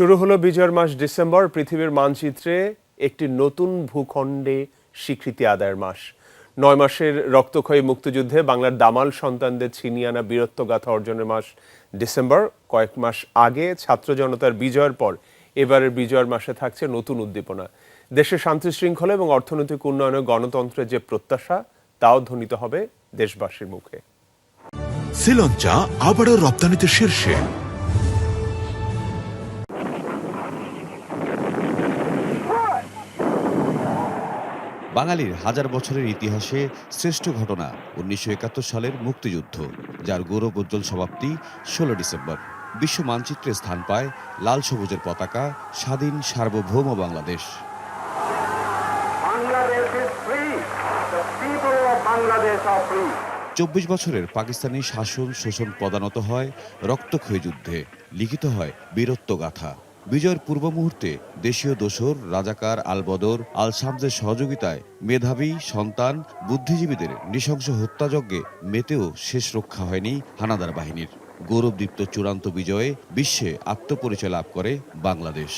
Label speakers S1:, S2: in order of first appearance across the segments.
S1: শুরু হলো বিজয়ের মাস ডিসেম্বর, পৃথিবীর মানচিত্রে একটি নতুন ভূখণ্ডে স্বীকৃতি আদায়ের মাস। নয় মাসের রক্তক্ষয়ী মুক্তিযুদ্ধে বাংলার দামাল সন্তানদের ছিনিয়ে আনা বীরত্বগাথা অর্জনের মাস ডিসেম্বর। কয়েক মাস আগে ছাত্র জনতার বিজয়ের পর এবারের বিজয়ের মাসে থাকছে নতুন উদ্দীপনা। দেশের শান্তি শৃঙ্খলা এবং অর্থনৈতিক উন্নয়নে গণতন্ত্রের যে প্রত্যাশা, তাও ধ্বনিত হবে দেশবাসীর মুখে।
S2: শ্রীলঞ্চা আবারও রপ্তানিতে শীর্ষে।
S3: বাঙালির হাজার বছরের ইতিহাসে শ্রেষ্ঠ ঘটনা উনিশশো একাত্তর সালের মুক্তিযুদ্ধ যার গৌরব উজ্জ্বল সমাপ্তি ষোলো ডিসেম্বর। বিশ্ব মানচিত্রে স্থান পায় লাল সবুজের পতাকা স্বাধীন সার্বভৌম বাংলাদেশ. চব্বিশ বছরের পাকিস্তানি শাসন শোষণ পদানত হয় রক্তক্ষয়ী যুদ্ধে লিখিত হয় বীরত্ব গাথা বিজয়ের পূর্ব মুহূর্তে দেশীয় দোসর, রাজাকার আলবদর আল শামসের সহযোগিতায় মেধাবী, সন্তান, বুদ্ধিজীবীদের নৃশংস হত্যাযজ্ঞে মেতেও শেষ রক্ষা হয়নি হানাদার বাহিনীর। গৌরবদীপ্ত চূড়ান্ত বিজয়ে বিশ্বে আত্মপরিচয় লাভ করে বাংলাদেশ।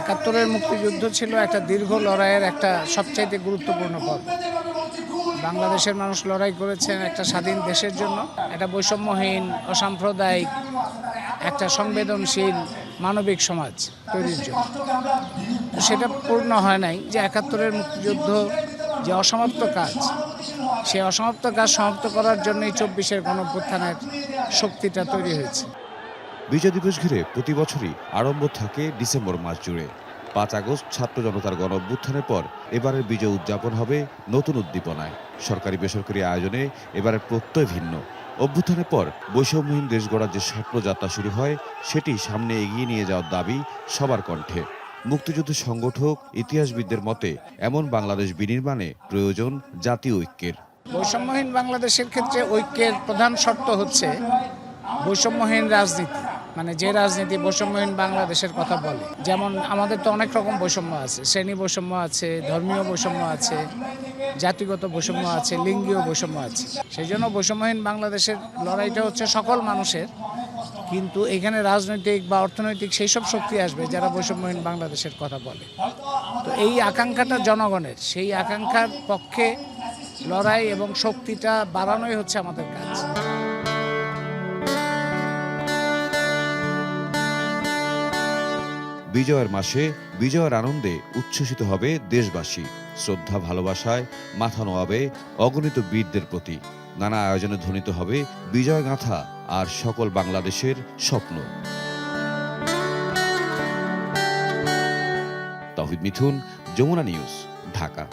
S4: একাত্তরের মুক্তিযুদ্ধ ছিল একটা দীর্ঘ লড়াইয়ের একটা সবচাইতে গুরুত্বপূর্ণ পর্ব। বাংলাদেশের মানুষ লড়াই করেছেন একটা স্বাধীন দেশের জন্য। একটা বৈষম্যহীন, অসাম্প্রদায়িক, একটা সংবেদনশীল মানবিক সমাজ তৈরির জন্য। সেটা পূর্ণ হয় নাই যে একাত্তরের মুক্তিযুদ্ধ যে অসমাপ্ত কাজ, সেই অসমাপ্ত কাজ সমাপ্ত করার জন্যই চব্বিশের গণঅভ্যুত্থানের শক্তিটা তৈরি হয়েছে।
S3: বিজয় দিবস ঘিরে প্রতি বছরই আরম্ভ থাকে ডিসেম্বর মাস জুড়ে। পাঁচ আগস্ট ছাত্র জনতার গণ অভ্যুত্থানের পর এবারের বিজয় উদযাপন হবে নতুন উদ্দীপনায়। সরকারি বেসরকারি আয়োজনে এবারের প্রত্যয় ভিন্ন। অভ্যুত্থানের পর বৈষম্যহীন দেশ গড়ার যে স্বপ্নযাত্রা শুরু হয়, সেটি সামনে এগিয়ে নিয়ে যাওয়ার দাবি সবার কণ্ঠে। মুক্তিযুদ্ধ সংগঠক, ইতিহাসবিদদের মতে, এমন বাংলাদেশ বিনির্মাণে প্রয়োজন জাতীয় ঐক্যের।
S4: বৈষম্যহীন বাংলাদেশের ক্ষেত্রে ঐক্যের প্রধান শর্ত হচ্ছে বৈষম্যহীন রাজনীতি। মানে যে রাজনীতি বৈষম্যহীন বাংলাদেশের কথা বলে। যেমন আমাদের তো অনেক রকম বৈষম্য আছে। শ্রেণি বৈষম্য আছে, ধর্মীয় বৈষম্য আছে, জাতিগত বৈষম্য আছে, লিঙ্গীয় বৈষম্য আছে। সেই জন্য বৈষম্যহীন বাংলাদেশের লড়াইটা হচ্ছে সকল মানুষের। কিন্তু এখানে রাজনৈতিক বা অর্থনৈতিক সেই সব শক্তি আসবে যারা বৈষম্যহীন বাংলাদেশের কথা বলে। তো এই আকাঙ্ক্ষাটা জনগণের। সেই আকাঙ্ক্ষার পক্ষে লড়াই এবং শক্তিটা বাড়ানোই হচ্ছে আমাদের কাজ।
S3: বিজয়ের মাসে বিজয়ের আনন্দে উচ্ছ্বসিত হবে দেশবাসী। শ্রদ্ধা ভালোবাসায় মাথা নোয়াবে অগণিত বীরদের প্রতি। নানা আয়োজনে ধ্বনিত হবে বিজয় গাঁথা আর সকল বাংলাদেশের স্বপ্ন। তহিদ মিথুন, যমুনা নিউজ, ঢাকা।